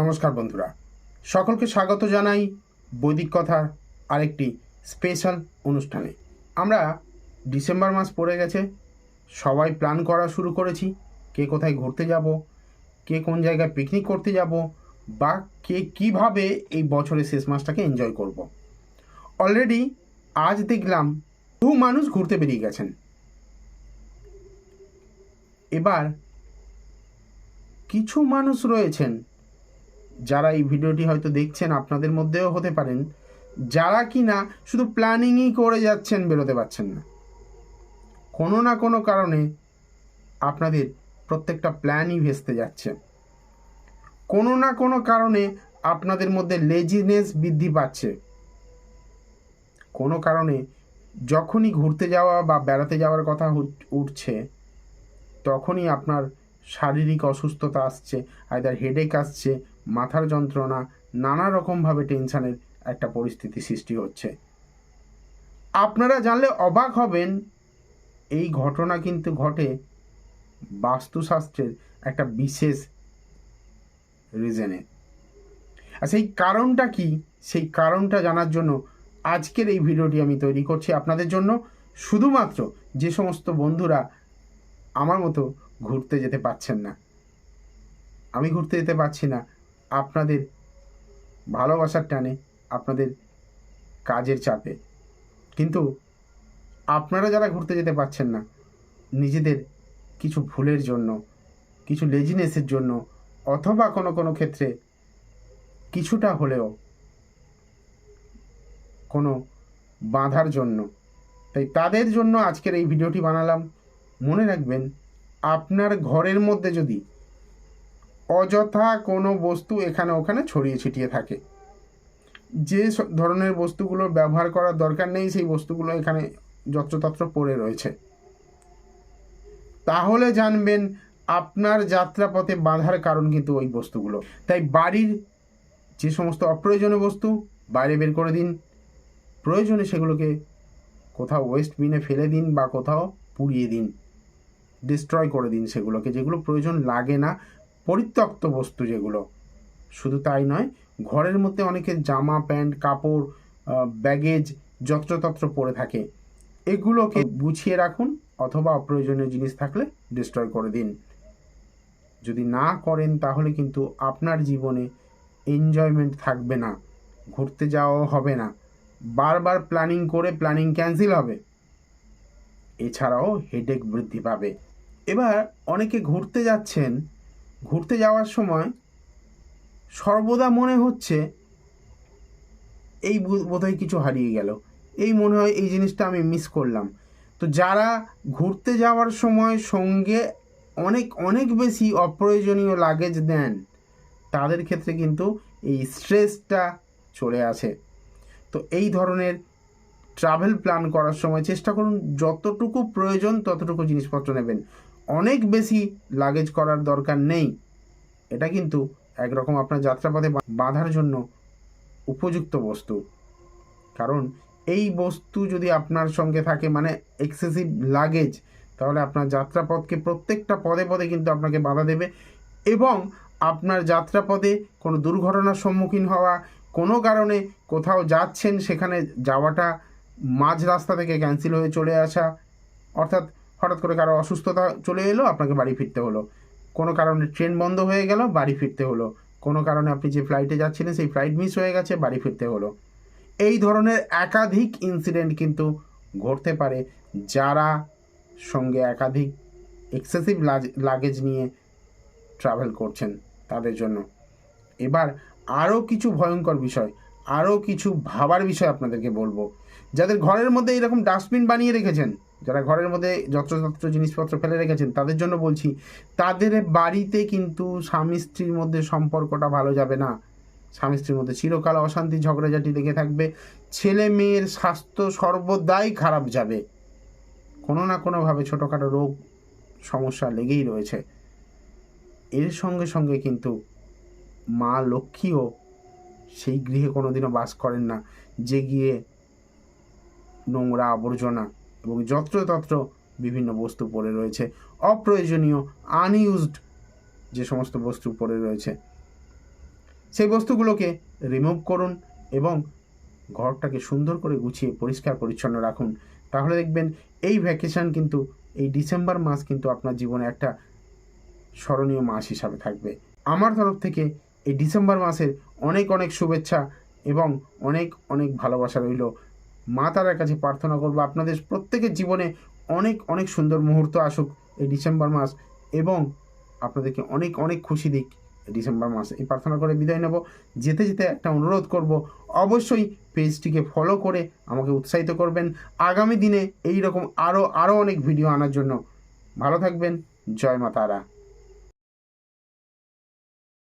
নমস্কার বন্ধুরা। সকলকে স্বাগত জানাই বৈদিক কথার আরেকটি স্পেশাল অনুষ্ঠানে। আমরা ডিসেম্বর মাস পড়ে গেছে, সবাই প্ল্যান করা শুরু করেছি, কে কোথায় ঘুরতে যাব, কে কোন জায়গায় পিকনিক করতে যাব, বা কে কীভাবে এই বছরের শেষ মাসটাকে এনজয় করব। অলরেডি আজ দেখলাম বহু মানুষ ঘুরতে বেরিয়ে গেছেন। এবার কিছু মানুষ রয়েছেন যারা এই ভিডিওটি হয়তো দেখছেন, আপনাদের মধ্যেও হতে পারেন। যারা কি না শুধু প্ল্যানিংই করে যাচ্ছেন, বেরোতে পারছেন না। কোনো না কোনো কারণে আপনাদের প্রত্যেকটা প্ল্যানই ভেস্তে যাচ্ছে। কোনো না কোনো কারণে আপনাদের মধ্যে লেজিনেস বৃদ্ধি পাচ্ছে। কোনো কারণে যখনই ঘুরতে যাওয়া বা বেড়াতে যাওয়ার কথা উঠছে, তখনই আপনার শারীরিক অসুস্থতা আসছে আইদার হেডেক আসছে, মাথার যন্ত্রণা, নানা রকমভাবে টেনশনের একটা পরিস্থিতি সৃষ্টি হচ্ছে। আপনারা জানলে অবাক হবেন, এই ঘটনা কিন্তু ঘটে বাস্তুশাস্ত্রের একটা বিশেষ রিজনে আর সেই কারণটা কি? সেই কারণটা জানার জন্য আজকের এই ভিডিওটি আমি তৈরি করছি আপনাদের জন্য। শুধুমাত্র যে সমস্ত বন্ধুরা আমার মতো ঘুরতে যেতে পারছেন না। আমি ঘুরতে যেতে পারছি না। আপনাদের ভালোবাসার টানে আপনাদের কাজের চাপে। কিন্তু আপনারা যারা ঘুরতে যেতে পারছেন না, নিজেদের কিছু ভুলের জন্য, কিছু লেজিনেসের জন্য, অথবা কোনো কোনো ক্ষেত্রে কিছুটা হলেও কোনো বাঁধার জন্য। তাই তাদের জন্য আজকের এই ভিডিওটি বানালাম। মনে রাখবেন আপনার ঘরের মধ্যে যদি অযথা কোনো বস্তু এখানে ওখানে ছড়িয়ে ছিটিয়ে থাকে, যে ধরনের বস্তুগুলো ব্যবহার করার দরকার নেই, সেই বস্তুগুলো এখানে যত্রতত্র পড়ে রয়েছে। তাহলে জানবেন আপনার যাত্রাপথে বাধার কারণ কিন্তু ওই বস্তুগুলো। তাই বাড়ির যে সমস্ত অপ্রয়োজনীয় বস্তু বাইরে বের করে দিন। প্রয়োজনে সেগুলোকে কোথাও ওয়েস্ট বিনে ফেলে দিন বা কোথাও পুড়িয়ে দিন। ডিস্ট্রয় করে দিন সেগুলোকে, যেগুলো প্রয়োজন লাগে না, পরিত্যক্ত বস্তু যেগুলো। শুধু তাই নয়, ঘরের মধ্যে অনেকের জামা, প্যান্ট, কাপড় ব্যাগেজ যত্রতত্র পড়ে থাকে। এগুলোকে গুছিয়ে রাখুন অথবা অপ্রয়োজনীয় জিনিস থাকলে ডিস্ট্রয় করে দিন। যদি না করেন তাহলে কিন্তু আপনার জীবনে এনজয়মেন্ট থাকবে না, ঘুরতে যাওয়াও হবে না। বারবার প্ল্যানিং করে প্ল্যানিং ক্যান্সেল হবে। এছাড়াও হেডেক বৃদ্ধি পাবে। এবার অনেকে ঘুরতে যাচ্ছেন। ঘুরতে যাওয়ার সময় সর্বদা মনে হচ্ছে এই বোধহয় কিছু হারিয়ে গেল। এই মনে হয় এই জিনিসটা আমি মিস করলাম। তো যারা ঘুরতে যাওয়ার সময় সঙ্গে অনেক অনেক বেশি অপ্রয়োজনীয় লাগেজ দেন, তাদের ক্ষেত্রে কিন্তু এই স্ট্রেসটা চলে আসে। তো এই ধরনের ট্রাভেল প্ল্যান করার সময় চেষ্টা করুন, যতটুকু প্রয়োজন ততটুকু জিনিসপত্র নেবেন। অনেক বেশি লাগেজ করার দরকার নেই। এটা কিন্তু একরকম আপনার যাত্রাপথে বাঁধার জন্য উপযুক্ত বস্তু। কারণ এই বস্তু যদি আপনার সঙ্গে থাকে মানে এক্সেসিভ লাগেজ তাহলে আপনার যাত্রাপথকে প্রত্যেকটা পদে পদে কিন্তু আপনাকে বাধা দেবে এবং আপনার যাত্রাপথে কোনো দুর্ঘটনার সম্মুখীন হওয়া, কোনো কারণে কোথাও যাচ্ছেন সেখানে যাওয়াটা মাঝ রাস্তা থেকে ক্যান্সেল হয়ে চলে আসা, অর্থাৎ হঠাৎ করে কারও অসুস্থতা চলে এলো, আপনাকে বাড়ি ফিরতে হলো। কোনো কারণে ট্রেন বন্ধ হয়ে গেল, বাড়ি ফিরতে হলো। কোনো কারণে আপনি যে ফ্লাইটে যাচ্ছিলেন, সেই ফ্লাইট মিস হয়ে গেছে, বাড়ি ফিরতে হলো। এই ধরনের একাধিক ইনসিডেন্ট কিন্তু ঘটতে পারে যারা সঙ্গে একাধিক এক্সেসিভ লাগেজ নিয়ে ট্রাভেল করছেন তাদের জন্য। এবার আরও কিছু ভয়ঙ্কর বিষয়, আরও কিছু ভাবার বিষয় আপনাদেরকে বলব। যাদের ঘরের মধ্যে এরকম ডাস্টবিন বানিয়ে রেখেছেন যারা ঘরের মধ্যে যত্রতত্র জিনিসপত্র ফেলে রেখেছেন, তাদের জন্য বলছি, তাদের বাড়িতে কিন্তু স্বামী স্ত্রীর মধ্যে সম্পর্কটা ভালো যাবে না। স্বামী স্ত্রীর মধ্যে চিরকাল অশান্তি, ঝগড়াঝাটি লেগে থাকবে, ছেলে মেয়ের স্বাস্থ্য সর্বদাই খারাপ যাবে। কোনো না কোনোভাবে ছোটোখাটো রোগ, সমস্যা লেগেই রয়েছে। এর সঙ্গে সঙ্গে কিন্তু মা লক্ষ্মীও সেই গৃহে কোনোদিনও বাস করেন না যে গিয়ে নোংরা আবর্জনা এবং যত্রতত্র বিভিন্ন বস্তু পড়ে রয়েছে। অপ্রয়োজনীয় আনইউজড যে সমস্ত বস্তু পড়ে রয়েছে। সেই বস্তুগুলোকে রিমুভ করুন এবং ঘরটাকে সুন্দর করে গুছিয়ে পরিষ্কার পরিচ্ছন্ন রাখুন। তাহলে দেখবেন এই ভ্যাকেশন কিন্তু, এই ডিসেম্বর মাস কিন্তু আপনার জীবনে একটা স্মরণীয় মাস হিসাবে থাকবে। আমার তরফ থেকে এই ডিসেম্বর মাসের অনেক অনেক শুভেচ্ছা এবং অনেক অনেক ভালোবাসা রইল। মা তারার কাছে প্রার্থনা করব। আপনাদের প্রত্যেকের জীবনে অনেক অনেক সুন্দর মুহূর্ত আসুক এই ডিসেম্বর মাস এবং আপনাদেরকে অনেক অনেক খুশি দিক ডিসেম্বর মাস। এই প্রার্থনা করে বিদায় নেব। যেতে যেতে একটা অনুরোধ করব। অবশ্যই পেজটিকে ফলো করে আমাকে উৎসাহিত করবেন। আগামী দিনে এই রকম আরও আরও অনেক ভিডিও আনার জন্য। ভালো থাকবেন। জয় মা তারা